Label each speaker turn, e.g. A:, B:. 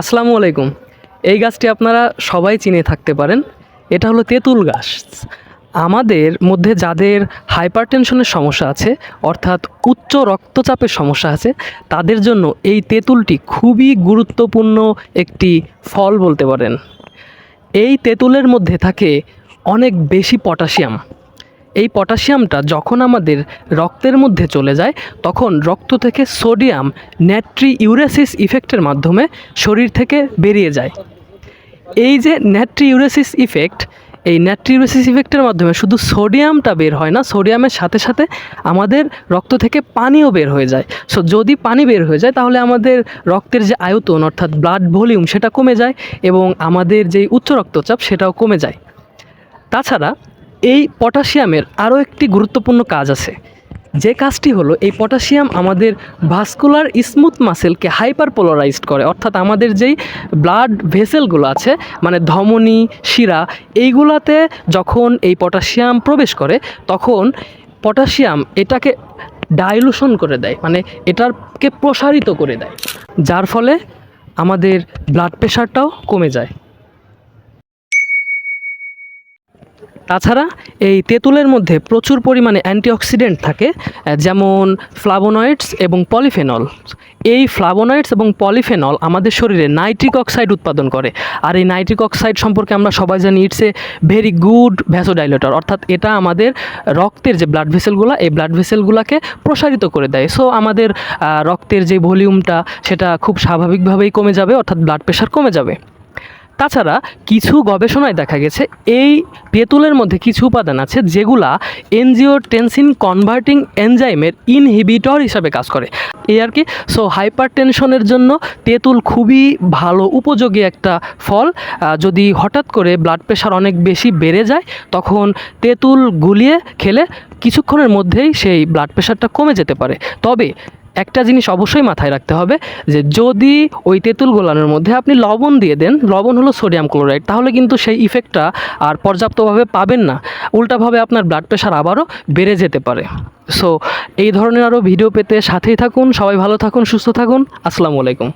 A: আসসালামু আলাইকুম। এই গাছটি আপনারা সবাই চিনে থাকতে পারেন। এটা হলো তেঁতুল গাছ। আমাদের মধ্যে যাদের হাইপারটেনশনের সমস্যা আছে, অর্থাৎ উচ্চ রক্তচাপের সমস্যা আছে, তাদের জন্য এই তেঁতুলটি খুবই গুরুত্বপূর্ণ একটি ফল বলতে পারেন। এই তেঁতুলের মধ্যে থাকে অনেক বেশি পটাশিয়াম। এই পটাশিয়ামটা যখন আমাদের রক্তের মধ্যে চলে যায়, তখন রক্ত থেকে সোডিয়াম ন্যাট্রি ইউরেসিস ইফেক্টের মাধ্যমে শরীর থেকে বেরিয়ে যায়। এই যে ন্যাট্রি ইউরেসিস ইফেক্ট, এই ন্যাট্রি ইউরেসিস ইফেক্টের মাধ্যমে শুধু সোডিয়ামটা বের হয় না, সোডিয়ামের সাথে সাথে আমাদের রক্ত থেকে পানিও বের হয়ে যায়। সো যদি পানি বের হয়ে যায়, তাহলে আমাদের রক্তের যে আয়তন, অর্থাৎ ব্লাড ভলিউম সেটা কমে যায় এবং আমাদের যেই উচ্চ রক্তচাপ, সেটাও কমে যায়। তাছাড়া এই পটাশিয়ামের আরও একটি গুরুত্বপূর্ণ কাজ আছে। যে কাজটি হলো, এই পটাশিয়াম আমাদের ভাস্কুলার স্মুথ মাসেলকে হাইপার পোলারাইজড করে। অর্থাৎ আমাদের যেই ব্লাড ভেসেলগুলো আছে মানে ধমনী, শিরা, এইগুলাতে যখন এই পটাশিয়াম প্রবেশ করে, তখন পটাশিয়াম এটাকে ডাইলুশন করে দেয় মানে এটাকে প্রসারিত করে দেয়। যার ফলে আমাদের ব্লাড প্রেশারটাও কমে যায়। তাছাড়া এই তেঁতুলের মধ্যে প্রচুর পরিমাণে অ্যান্টিঅক্সিডেন্ট থাকে, যেমন ফ্লাভোনয়েডস এবং পলিফেনল। এই ফ্লাভোনয়েডস এবং পলিফেনল আমাদের শরীরে নাইট্রিক অক্সাইড উৎপাদন করে। আর এই নাইট্রিক অক্সাইড সম্পর্কে আমরা সবাই জানি it's a very good vasodilator, অর্থাৎ এটা আমাদের রক্তের যে ব্লাড ভেসেলগুলো এই ব্লাড ভেসেলগুলোকে প্রসারিত করে দেয়। সো আমাদের রক্তের যে ভলিউমটা, সেটা খুব স্বাভাবিকভাবেই কমে যাবে, অর্থাৎ ব্লাড প্রেশার কমে যাবে। তাছাড়া কিছু গবেষণায় দেখা গেছে এই তেঁতুলের মধ্যে কিছু উপাদান আছে যেগুলা এনজিওটেনসিন কনভার্টিং এনজাইমের ইনহিবিটর হিসাবে কাজ করে। এই আর কি? সো হাইপার টেনশনের জন্য তেঁতুল খুবই ভালো, উপযোগী একটা ফল। যদি হঠাৎ করে ব্লাড প্রেশার অনেক বেশি বেড়ে যায়, তখন তেঁতুল গুলিয়ে খেলে কিছুক্ষণের মধ্যেই সেই ব্লাড প্রেশারটা কমে যেতে পারে। তবে একটা জিনিস অবশ্যই মাথায় রাখতে হবে যে যদি ওই তেঁতুল গোলানোর মধ্যে আপনি লবণ দিয়ে দেন, লবণ হলো সোডিয়াম ক্লোরাইড, তাহলে কিন্তু সেই ইফেক্টটা আর পর্যাপ্তভাবে পাবেন না। উল্টাভাবে আপনার ব্লাড প্রেশার আবারও বেড়ে যেতে পারে। সো এই ধরনের আরও ভিডিও পেতে সাথেই থাকুন, সবাই ভালো থাকুন, সুস্থ থাকুন, আসসালামু আলাইকুম।